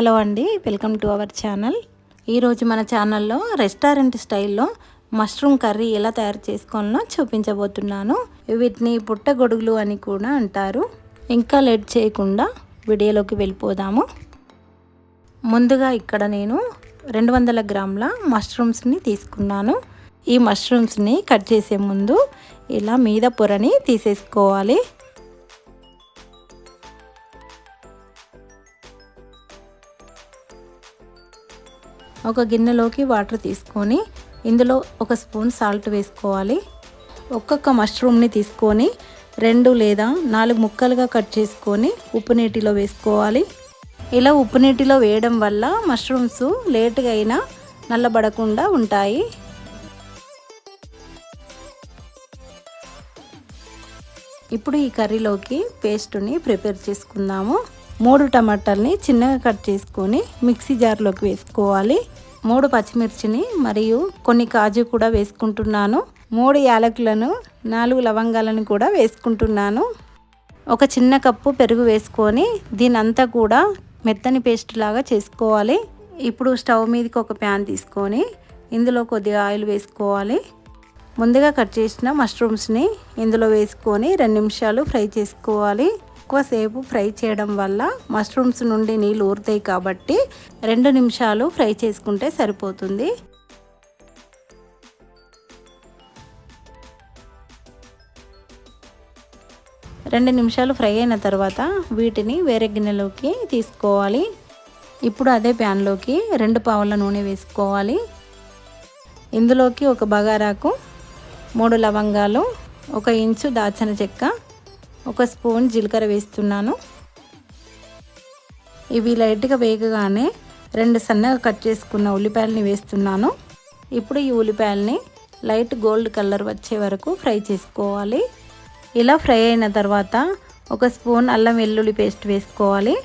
Hello అండి welcome to our channel. ఈరోజు మన ఛానల్లో రెస్టారెంట్ స్టైల్లో మష్రూమ్ కర్రీ ఎలా తయారు చేసుకోవాలో చూపించబోతున్నాను. వీటిని పుట్టగొడుగులు అని కూడా అంటారు. ఇంకా లేట్ చేయకుండా వీడియోలోకి వెళ్ళిపోదాము. ముందుగా ఇక్కడ నేను రెండు వందల గ్రాముల మష్రూమ్స్ని తీసుకున్నాను. ఈ మష్రూమ్స్ని కట్ చేసే ముందు ఇలా మీద పొరని తీసేసుకోవాలి. ఒక గిన్నెలోకి వాటర్ తీసుకొని ఇందులో ఒక స్పూన్ సాల్ట్ వేసుకోవాలి. ఒక్కొక్క మష్రూమ్ని తీసుకొని రెండు లేదా నాలుగు ముక్కలుగా కట్ చేసుకొని ఉప్పు నీటిలో వేసుకోవాలి. ఇలా ఉప్పు నీటిలో వేయడం వల్ల మష్రూమ్స్ లేటుగా అయినా నల్లబడకుండా ఉంటాయి. ఇప్పుడు ఈ కర్రీలోకి పేస్ట్ని ప్రిపేర్ చేసుకుందాము. మూడు టమాటాలని చిన్నగా కట్ చేసుకొని మిక్సీ జార్లోకి వేసుకోవాలి. మూడు పచ్చిమిర్చిని మరియు కొన్ని కాజు కూడా వేసుకుంటున్నాను. మూడు యాలకులను నాలుగు లవంగాలను కూడా వేసుకుంటున్నాను. ఒక చిన్న కప్పు పెరుగు వేసుకొని దీనంతా కూడా మెత్తని పేస్ట్ లాగా చేసుకోవాలి. ఇప్పుడు స్టవ్ మీదకి ఒక ప్యాన్ తీసుకొని ఇందులో కొద్దిగా ఆయిల్ వేసుకోవాలి. ముందుగా కట్ చేసిన మష్రూమ్స్ని ఇందులో వేసుకొని రెండు నిమిషాలు ఫ్రై చేసుకోవాలి. ఎక్కువసేపు ఫ్రై చేయడం వల్ల మష్రూమ్స్ నుండి నీళ్ళు ఊరుతాయి కాబట్టి రెండు నిమిషాలు ఫ్రై చేసుకుంటే సరిపోతుంది. రెండు నిమిషాలు ఫ్రై అయిన తర్వాత వీటిని వేరే గిన్నెలోకి తీసుకోవాలి. ఇప్పుడు అదే ప్యాన్లోకి రెండు పావుల నూనె వేసుకోవాలి. ఇందులోకి ఒక బగారాకు మూడు లవంగాలు ఒక ఇంచు దాచిన చెక్క ఒక స్పూన్ జీలకర్ర వేస్తున్నాను. ఇవి లైట్గా వేగగానే రెండు సన్నగా కట్ చేసుకున్న ఉల్లిపాయలని వేస్తున్నాను. ఇప్పుడు ఈ ఉల్లిపాయలని లైట్ గోల్డ్ కలర్ వచ్చే వరకు ఫ్రై చేసుకోవాలి. ఇలా ఫ్రై అయిన తర్వాత ఒక స్పూన్ అల్లం వెల్లుల్లి పేస్ట్ వేసుకోవాలి.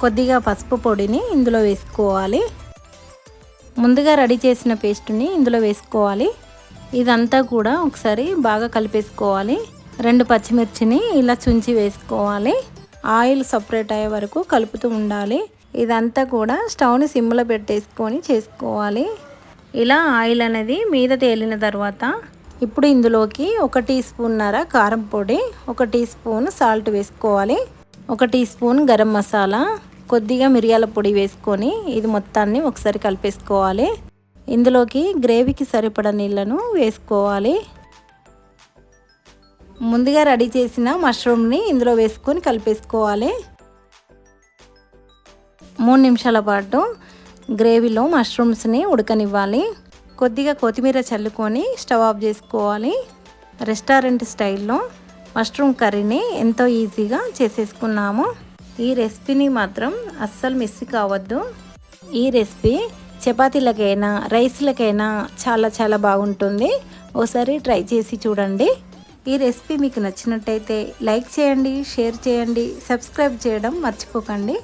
కొద్దిగా పసుపు పొడిని ఇందులో వేసుకోవాలి. ముందుగా రెడీ చేసిన పేస్ట్ని ఇందులో వేసుకోవాలి. ఇదంతా కూడా ఒకసారి బాగా కలిపేసుకోవాలి. రెండు పచ్చిమిర్చిని ఇలా చుంచి వేసుకోవాలి. ఆయిల్ సపరేట్ అయ్యే వరకు కలుపుతూ ఉండాలి. ఇదంతా కూడా స్టవ్ని సిమ్లో పెట్టేసుకొని చేసుకోవాలి. ఇలా ఆయిల్ అనేది మీద తేలిన తర్వాత ఇప్పుడు ఇందులోకి ఒక టీ స్పూన్నర కారం పొడి ఒక టీ స్పూన్ సాల్ట్ వేసుకోవాలి. ఒక టీ స్పూన్ గరం మసాలా కొద్దిగా మిరియాల పొడి వేసుకొని ఇది మొత్తాన్ని ఒకసారి కలిపేసుకోవాలి. ఇందులోకి గ్రేవీకి సరిపడ నీళ్ళను వేసుకోవాలి. ముందుగా రెడీ చేసిన మష్రూమ్ని ఇందులో వేసుకొని కలిపేసుకోవాలి. మూడు నిమిషాల పాటు గ్రేవీలో మష్రూమ్స్ని ఉడకనివ్వాలి. కొద్దిగా కొత్తిమీర చల్లుకొని స్టవ్ ఆఫ్ చేసుకోవాలి. రెస్టారెంట్ స్టైల్లో మష్రూమ్ కర్రీని ఎంతో ఈజీగా చేసేసుకున్నాము. ఈ రెసిపీని మాత్రం అస్సలు మిస్ కావద్దు. ఈ రెసిపీ చపాతీలకైనా రైస్లకైనా చాలా చాలా బాగుంటుంది. ఓసారి ట్రై చేసి చూడండి. ఈ రెసిపీ మీకు నచ్చినట్టయితే లైక్ చేయండి షేర్ చేయండి సబ్స్క్రైబ్ చేయడం మర్చిపోకండి.